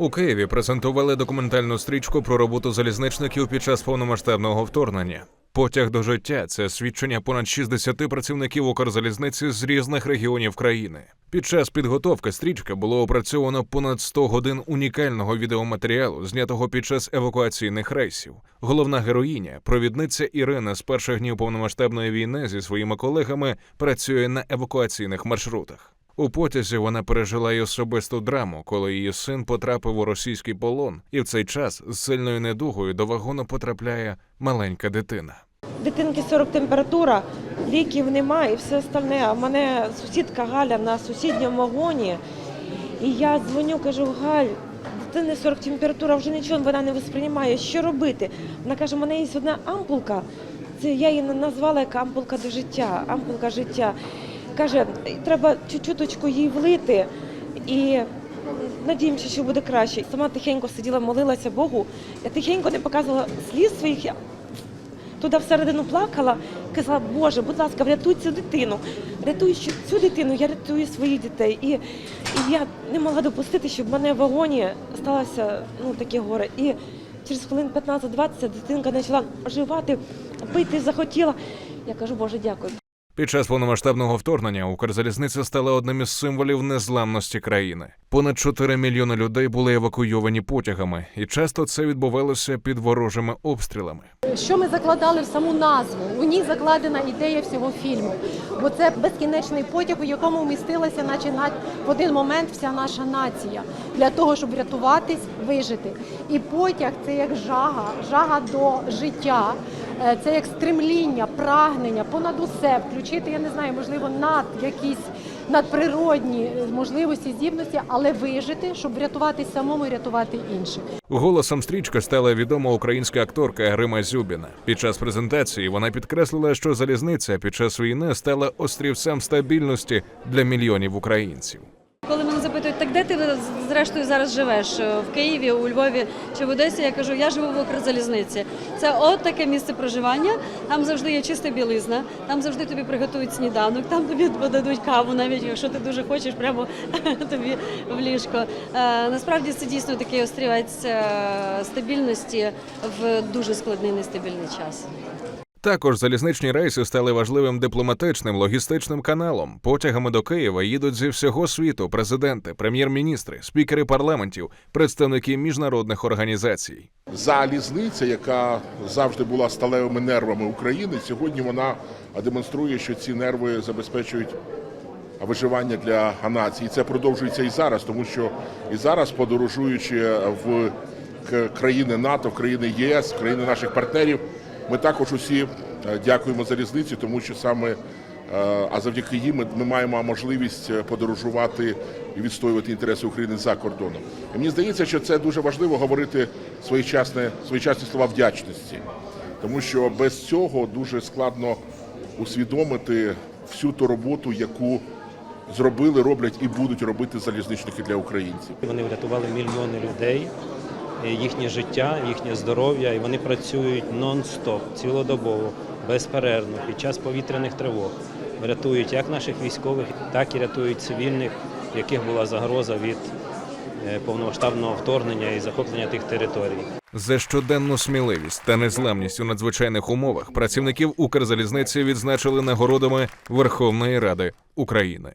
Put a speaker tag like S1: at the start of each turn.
S1: У Києві презентували документальну стрічку про роботу залізничників під час повномасштабного вторгнення. Потяг до життя це свідчення понад 60 працівників Укрзалізниці з різних регіонів країни. Під час підготовки стрічки було опрацьовано понад 100 годин унікального відеоматеріалу, знятого під час евакуаційних рейсів. Головна героїня, провідниця Ірина з перших днів повномасштабної війни зі своїми колегами працює на евакуаційних маршрутах. У потязі вона пережила й особисту драму, коли її син потрапив у російський полон, і в цей час з сильною недугою до вагону потрапляє маленька дитина.
S2: Дитинки 40 температура, ліків немає і все остальне. А мене сусідка Галя на сусідньому вагоні. І я дзвоню, кажу, Галь, дитини 40 температура, вже нічого вона не восприймає. Що робити? Вона каже, у мене є одна ампулка. Це я її назвала як ампулка до життя, ампулка життя. Каже, треба чуть-чуточку їй влити і надіємося, що буде краще. Сама тихенько сиділа, молилася Богу. Я тихенько не показувала сліз своїх. Я туди всередину плакала, казала, Боже, будь ласка, врятуй цю дитину. Рятуй цю дитину, я рятую своїх дітей. І, і я не могла допустити, щоб в мене в вагоні сталося ну, таке горе. І через хвилин 15-20 дитинка почала оживати, пити захотіла. Я кажу, Боже, дякую.
S1: Під час повномасштабного вторгнення Укрзалізниця стала одним із символів незламності країни. Понад 4 мільйони людей були евакуйовані потягами, і часто це відбувалося під ворожими обстрілами.
S3: Що ми закладали в саму назву? У ній закладена ідея всього фільму, бо це безкінечний потяг, у якому вмістилася, наче на в один момент вся наша нація для того, щоб врятуватись, вижити. І потяг це як жага, жага до життя. е, Це як стремління, прагнення понад усе включити, я не знаю, можливо, над якісь надприродні можливості, здібності, але вижити, щоб врятуватись самому і рятувати інших.
S1: Голосом стрічка стала відома українська акторка Грима Зюбіна. Під час презентації вона підкреслила, що залізниця під час війни стала острівцем стабільності для мільйонів українців.
S4: Коли мене запитують, так де ти зрештою зараз живеш? Е, В Києві, у Львові чи в Одесі? Я кажу, я живу в Укрзалізниці. Це от таке місце проживання. Там завжди є чиста білизна, там завжди тобі приготують сніданок, там тобі подадуть каву, навіть якщо ти дуже хочеш, прямо тобі в ліжко. Е, Насправді це дійсно такий острівець е, стабільності в дуже складний нестабільний час.
S1: Також залізничні рейси стали важливим дипломатичним логістичним каналом. Потягами до Києва їдуть зі всього світу президенти, прем'єр-міністри, спікери парламентів, представники міжнародних організацій.
S5: Залізниця, яка завжди була сталевими нервами України, сьогодні вона демонструє, що ці нерви забезпечують виживання для нації. Це продовжується і зараз, тому що і зараз, подорожуючи в країни НАТО, в країни ЄС, в країни наших партнерів, ми також усі е, дякуємо залізниці, тому що саме. е, А завдяки їм ми- ми маємо можливість е, подорожувати і відстоювати інтереси України за кордоном. І мені здається, що це дуже важливо говорити своєчасне, своєчасні слова вдячності, тому що без цього дуже складно усвідомити всю ту роботу, яку зробили, роблять і будуть робити залізничники для українців.
S6: Вони врятували мільйони людей, їхнє життя, їхнє здоров'я, і вони працюють нон-стоп, цілодобово, безперервно під час повітряних тривог. Рятують як наших військових, так і рятують цивільних, в яких була загроза від е, повномасштабного вторгнення і захоплення тих територій.
S1: За щоденну сміливість та незламність у надзвичайних умовах працівників Укрзалізниці відзначили нагородами Верховної Ради України.